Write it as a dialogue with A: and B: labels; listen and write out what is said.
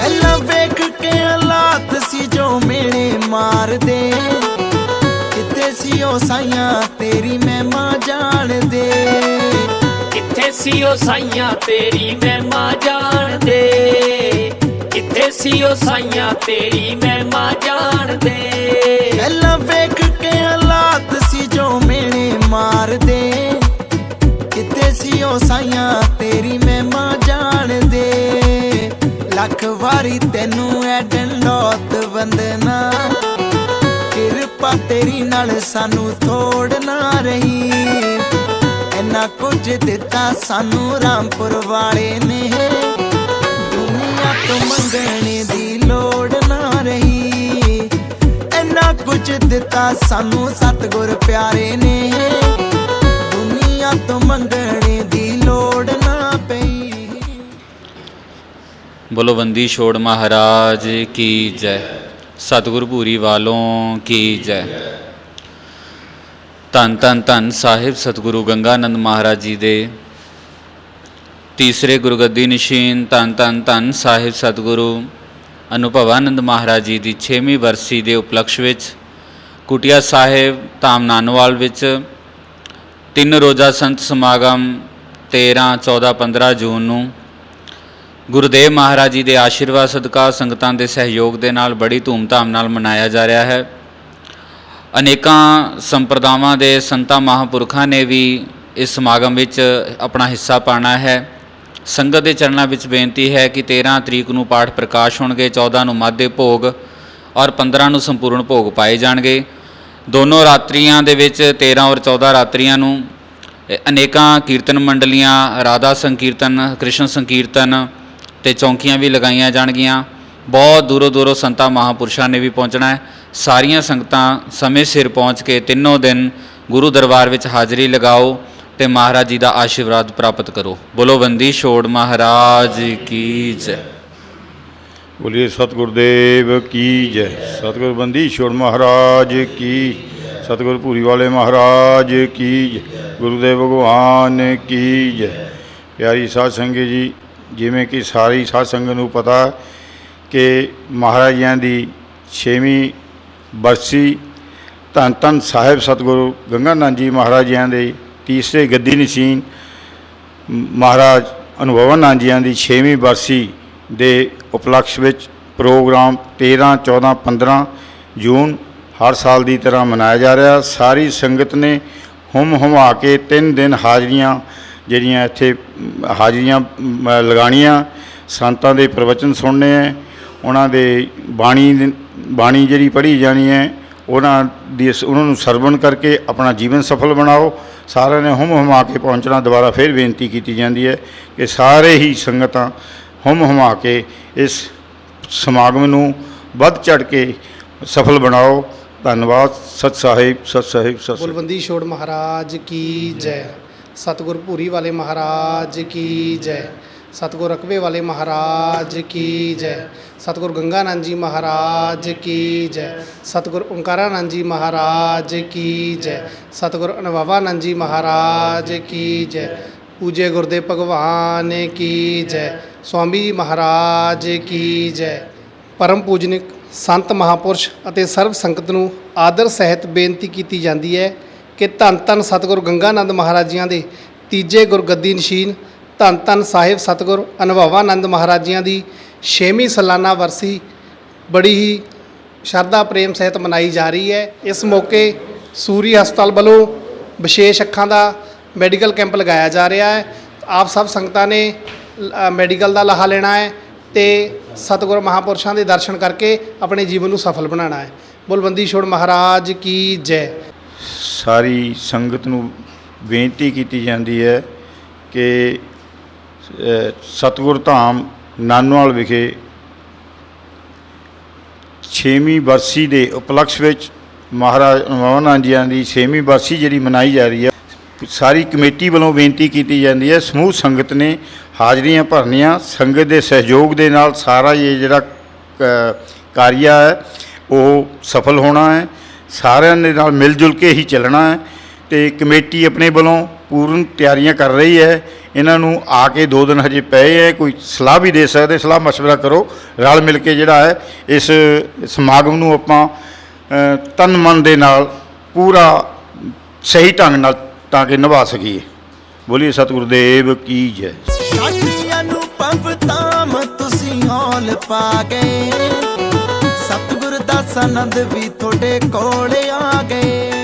A: ਪਹਿਲਾਂ ਵੇਖ ਕੇ ਹਾਲਾਤ ਸੀ ਜੋ ਮੇਰੇ ਮਾਰਦੇ। ਕਿੱਥੇ ਸੀ ਉਹ ਸਾਈਆਂ, ਤੇਰੀ
B: ਮੈਂ ਮਾਂ ਜਾਣਦੇ। ਕਿੱਥੇ ਸੀ ਉਹ ਸਾਈਆਂ, ਤੇਰੀ
A: ਮੈਂ ਮਾਂ ਜਾਣਦੇ। ਕਿੱਥੇ ਸੀ ਉਹ ਸਾਈਆਂ, ਤੇਰੀ ਮੈਂ ਮਾਂ ਜਾਣਦੇ। ਲੱਖ ਵਾਰੀ ਤੈਨੂੰ ਐ ਡੰਡੋਤ ਵੰਦਨਾ। ਕਿਰਪਾ ਤੇਰੀ ਨਾਲ ਸਾਨੂੰ ਤੋੜ ਨਾ ਰਹੀ। ਇੰਨਾ ਕੁਝ ਦਿੱਤਾ ਸਾਨੂੰ ਰਾਮਪੁਰ ਵਾਲੇ ਨੇ। ਦੁਨੀਆ ਤੋਂ ਮੰਗਣੇ ਦੀ ਲੋੜ ਨਾ ਰਹੀ। ਇੰਨਾ ਕੁਝ ਦਿੱਤਾ ਸਾਨੂੰ ਸਤਿਗੁਰ ਪਿਆਰੇ ਨੇ। ਦੁਨੀਆ ਤੋਂ ਮੰਗਣੇ
C: ਬੁਲਵੰਦੀ ਛੋੜ ਮਹਾਰਾਜ ਕੀ ਜੈ। ਸਤਿਗੁਰ ਭੂਰੀ ਵਾਲੋਂ ਕੀ ਜੈ। ਧੰਨ ਧੰਨ ਧੰਨ ਸਾਹਿਬ ਸਤਿਗੁਰੂ ਗੰਗਾਨੰਦ ਮਹਾਰਾਜ ਜੀ ਦੇ। ਤੀਸਰੇ ਗੁਰਗੱਦੀ ਨਿਸ਼ੀਨ ਧੰਨ ਧੰਨ ਧੰਨ ਸਾਹਿਬ ਸਤਿਗੁਰੂ ਅਨੁਭਵਾਨੰਦ ਮਹਾਰਾਜ ਜੀ ਦੀ 6ਵੀਂ ਵਰਸੀ ਦੇ ਉਪਲਕਸ਼ ਵਿੱਚ, ਕੁਟਿਆ ਸਾਹਿਬ ਧਾਮ ਨਾਨਵਾਲ ਵਿੱਚ ਤਿੰਨ ਰੋਜ਼ਾ ਸੰਤ ਸਮਾਗਮ 13 14 15 ਜੂਨ ਨੂੰ ਗੁਰਦੇਵ ਮਹਾਰਾਜ ਜੀ ਦੇ ਆਸ਼ੀਰਵਾਦ, ਸਦਕਾ ਸੰਗਤਾਂ ਦੇ ਸਹਿਯੋਗ ਦੇ ਨਾਲ ਬੜੀ ਧੂਮਧਾਮ ਨਾਲ ਮਨਾਇਆ ਜਾ ਰਿਹਾ ਹੈ। ਅਨੇਕਾਂ ਸੰਪਰਦਾਵਾਂ ਦੇ ਸੰਤਾਂ, ਮਹਾਂਪੁਰਖਾਂ ਨੇ ਵੀ ਇਸ ਸਮਾਗਮ ਵਿੱਚ ਆਪਣਾ ਹਿੱਸਾ ਪਾਣਾ ਹੈ। ਸੰਗਤ ਦੇ ਚਰਨਾਂ ਵਿੱਚ ਬੇਨਤੀ ਹੈ ਕਿ 13 ਤਰੀਕ ਨੂੰ ਪਾਠ ਪ੍ਰਕਾਸ਼ ਹੋਣਗੇ 14 ਨੂੰ ਮਾਧੇ ਭੋਗ ਔਰ 15 ਨੂੰ ਸੰਪੂਰਨ ਭੋਗ ਪਾਏ ਜਾਣਗੇ। ਦੋਨੋਂ ਰਾਤਰੀਆਂ ਦੇ ਵਿੱਚ 13 ਔਰ 14 ਰਾਤਰੀਆਂ ਨੂੰ ਅਨੇਕਾਂ ਕੀਰਤਨ ਮੰਡਲੀਆਂ, ਰਾਧਾ ਸੰਕੀਰਤਨ, ਕ੍ਰਿਸ਼ਨ ਸੰਕੀਰਤਨ ਤੇ ਚੌਂਕੀਆਂ ਵੀ ਲਗਾਈਆਂ ਜਾਣਗੀਆਂ। ਬਹੁਤ ਦੂਰੋਂ ਦੂਰੋਂ ਸੰਤਾਂ ਮਹਾਪੁਰਸ਼ਾਂ ਨੇ ਵੀ ਪਹੁੰਚਣਾ ਹੈ। ਸਾਰੀਆਂ ਸੰਗਤਾਂ ਸਮੇਂ ਸਿਰ ਪਹੁੰਚ ਕੇ ਤਿੰਨੋਂ ਦਿਨ ਗੁਰੂ ਦਰਬਾਰ ਵਿੱਚ ਹਾਜ਼ਰੀ ਲਗਾਓ ਤੇ ਮਹਾਰਾਜ ਜੀ ਦਾ ਆਸ਼ੀਰਵਾਦ ਪ੍ਰਾਪਤ ਕਰੋ। ਬੋਲੋ, ਬੰਦੀ ਛੋੜ ਮਹਾਰਾਜ ਕੀ ਜੈ।
D: ਬੋਲੀਏ, ਸਤਿਗੁਰਦੇਵ ਕੀ ਜੈ। ਸਤਿਗੁਰ ਬੰਦੀ ਛੋੜ ਮਹਾਰਾਜ ਕੀ ਸਤਿਗੁਰ ਭੂਰੀ ਵਾਲੇ ਮਹਾਰਾਜ ਕੀ ਜੈ। ਗੁਰੂਦੇਵ ਭਗਵਾਨ ਕੀ ਜੈ। ਪਿਆਰੀ ਸਾਧ ਸੰਗਤ ਜੀ ਜਿਵੇਂ ਕਿ ਸਾਰੀ ਸਾਧ ਸੰਗਤ ਨੂੰ ਪਤਾ ਹੈ ਕਿ ਮਹਾਰਾਜਿਆਂ ਦੀ 6ਵੀਂ ਬਰਸੀ ਧੰਨ ਧੰਨ ਸਾਹਿਬ ਸਤਿਗੁਰੂ ਗੰਗਾਨੰਦ ਜੀ ਮਹਾਰਾਜਿਆਂ ਦੇ ਤੀਸਰੇ ਗੱਦੀ ਨਸ਼ੀਨ ਮਹਾਰਾਜ ਅਨੁਭਵਾਨੰਦ ਜੀਆਂ ਦੀ 6ਵੀਂ ਬਰਸੀ ਦੇ ਉਪਲਕਸ਼ ਵਿੱਚ ਪ੍ਰੋਗਰਾਮ 13 14 15 ਜੂਨ ਹਰ ਸਾਲ ਦੀ ਤਰ੍ਹਾਂ ਮਨਾਇਆ ਜਾ ਰਿਹਾ। ਸਾਰੀ ਸੰਗਤ ਨੇ ਹੁਮ ਹੁਮਾ ਕੇ ਤਿੰਨ ਦਿਨ ਹਾਜ਼ਰੀਆਂ ਜਿਹੜੀਆਂ ਇੱਥੇ ਹਾਜ਼ਰੀਆਂ ਅਮ, ਲਗਾਉਣੀਆਂ ਸੰਤਾਂ ਦੇ ਪ੍ਰਵਚਨ ਸੁਣਨੇ ਹੈ ਉਹਨਾਂ ਦੇ ਬਾਣੀ ਬਾਣੀ ਜਿਹੜੀ ਪੜ੍ਹੀ ਜਾਣੀ ਹੈ ਉਹਨਾਂ ਦੀ ਉਹਨਾਂ ਨੂੰ ਸਰਵਣ ਕਰਕੇ ਆਪਣਾ ਜੀਵਨ ਸਫਲ ਬਣਾਓ। ਸਾਰਿਆਂ ਨੇ ਹੁਮ ਹੁਮਾ ਕੇ ਪਹੁੰਚਣਾ ਦੁਬਾਰਾ ਫਿਰ ਬੇਨਤੀ ਕੀਤੀ ਜਾਂਦੀ ਹੈ ਕਿ ਸਾਰੇ ਹੀ ਸੰਗਤਾਂ ਹੁਮ ਹੁਮਾ ਕੇ ਇਸ ਸਮਾਗਮ ਨੂੰ ਵੱਧ ਚੜ ਕੇ ਸਫਲ ਬਣਾਓ। ਧੰਨਵਾਦ। ਸਤ ਸਾਹਿਬ ਸਤ ਸਾਹਿਬ ਸਤ ਸਾਹਿਬ।
E: ਬੁਲਵੰਦੀ ਛੋੜ ਮਹਾਰਾਜ ਕੀ ਜੈ। ਸਤਿਗੁਰ ਭੂਰੀ ਵਾਲੇ ਮਹਾਰਾਜ ਕੀ ਜੈ। ਸਤਿਗੁਰ ਰਕਬੇ ਵਾਲੇ ਮਹਾਰਾਜ ਕੀ ਜੈ। ਸਤਿਗੁਰ ਗੰਗਾਨੰਦ ਜੀ ਮਹਾਰਾਜ ਕੀ ਜੈ। ਸਤਿਗੁਰ ਓੰਕਾਰਾਨੰਦ ਜੀ ਮਹਾਰਾਜ ਕੀ ਜੈ। ਸਤਿਗੁਰ ਅਨੁਭਵਾਨੰਦ ਜੀ ਮਹਾਰਾਜ ਕੀ ਜੈ। ਪੂਜੇ ਗੁਰਦੇ ਭਗਵਾਨ ਕੀ ਜੈ। ਸਵਾਮੀ ਜੀ ਮਹਾਰਾਜ ਕੀ ਜੈ। ਪਰਮ ਪੂਜਨਿਕ ਸੰਤ ਮਹਾਪੁਰਸ਼ ਅਤੇ ਸਰਬ ਸੰਗਤ ਨੂੰ ਆਦਰ ਸਹਿਤ ਬੇਨਤੀ ਕੀਤੀ ਜਾਂਦੀ ਹੈ। ਕਿ ਧੰਨ ਧੰਨ ਸਤਿਗੁਰ ਗੰਗਾਨੰਦ ਮਹਾਰਾਜੀਆਂ ਦੇ ਤੀਜੇ ਗੁਰਗੱਦੀ ਨਸ਼ੀਨ ਧੰਨ ਧੰਨ ਸਾਹਿਬ ਸਤਿਗੁਰ ਅਨੁਭਵਾਨੰਦ ਮਹਾਰਾਜੀਆਂ ਦੀ 6ਵੀਂ ਸਾਲਾਨਾ ਵਰਸੀ ਬੜੀ ਹੀ ਸ਼ਰਧਾ ਪ੍ਰੇਮ ਸਹਿਤ ਮਨਾਈ ਜਾ ਰਹੀ ਹੈ। ਇਸ ਮੌਕੇ ਸੂਰੀ ਹਸਪਤਾਲ ਵੱਲੋਂ ਵਿਸ਼ੇਸ਼ ਅੱਖਾਂ ਦਾ ਮੈਡੀਕਲ ਕੈਂਪ ਲਗਾਇਆ ਜਾ ਰਿਹਾ ਹੈ। ਆਪ ਸਭ ਸੰਗਤਾਂ ਨੇ ਅ, ਮੈਡੀਕਲ ਦਾ ਲਾਹਾ ਲੈਣਾ ਹੈ ਤੇ ਸਤਿਗੁਰ ਮਹਾਪੁਰਸ਼ਾਂ ਦੇ ਦਰਸ਼ਨ ਕਰਕੇ ਆਪਣੇ ਜੀਵਨ ਨੂੰ ਸਫਲ ਬਣਾਉਣਾ ਹੈ। ਬੁਲਵੰਦੀ ਛੋੜ ਮਹਾਰਾਜ ਕੀ ਜੈ।
D: ਸਾਰੀ ਸੰਗਤ ਨੂੰ ਬੇਨਤੀ ਕੀਤੀ ਜਾਂਦੀ ਹੈ ਕਿ ਅ, ਸਤਿਗੁਰ ਧਾਮ ਨਾਨਵਾਲ ਵਿਖੇ 6ਵੀਂ ਬਰਸੀ ਦੇ ਉਪਲਕਸ਼ ਵਿੱਚ ਮਹਾਰਾਜ ਅਨੁਭਵਾਨੰਦ ਜੀਆਂ ਦੀ 6ਵੀਂ ਬਰਸੀ ਜਿਹੜੀ ਮਨਾਈ ਜਾ ਰਹੀ ਹੈ ਸਾਰੀ ਕਮੇਟੀ ਵੱਲੋਂ ਬੇਨਤੀ ਕੀਤੀ ਜਾਂਦੀ ਹੈ ਸਮੂਹ ਸੰਗਤ ਨੇ ਹਾਜ਼ਰੀਆਂ ਭਰਨੀਆਂ ਸੰਗਤ ਦੇ ਸਹਿਯੋਗ ਦੇ ਨਾਲ ਸਾਰਾ ਇਹ ਜਿਹੜਾ ਕ- ਕਾਰਿਆ ਹੈ ਉਹ ਸਫਲ ਹੋਣਾ ਹੈ। ਸਾਰਿਆਂ ਦੇ ਨਾਲ ਮਿਲ ਜੁਲ ਕੇ ਹੀ ਚੱਲਣਾ ਹੈ ਤੇ ਕਮੇਟੀ ਆਪਣੇ ਵੱਲੋਂ ਪੂਰਨ ਤਿਆਰੀਆਂ ਕਰ ਰਹੀ ਹੈ। ਇਹਨਾਂ ਨੂੰ ਆ ਕੇ ਦੋ ਦਿਨ ਹਜੇ ਪਏ ਹੈ, ਕੋਈ ਸਲਾਹ ਵੀ ਦੇ ਸਕਦੇ, ਸਲਾਹ مشਵਰਾ ਕਰੋ, ਰਲ ਮਿਲ ਕੇ ਜਿਹੜਾ ਹੈ, ਇਸ ਸਮਾਗਮ ਨੂੰ ਆਪਾਂ ਤਨ ਮਨ ਦੇ ਨਾਲ ਪੂਰਾ ਸਹੀ ਢੰਗ ਨਾਲ ਤਾਂ ਕਿ ਨਿਭਾ ਸਕੀਏ। ਬੋਲੀ ਸਤਿਗੁਰੂ ਦੇਵ ਕੀ ਜੈ।
A: ਸਾਥੀਆਂ ਨੂੰ ਪੰਪ ਤਾਂ ਤੁਸੀਂ ਹੌਲ ਪਾ ਗਏ ਸਨੰਦ ਵੀ ਤੁਹਾਡੇ ਕੋਲ ਆ ਗਏ।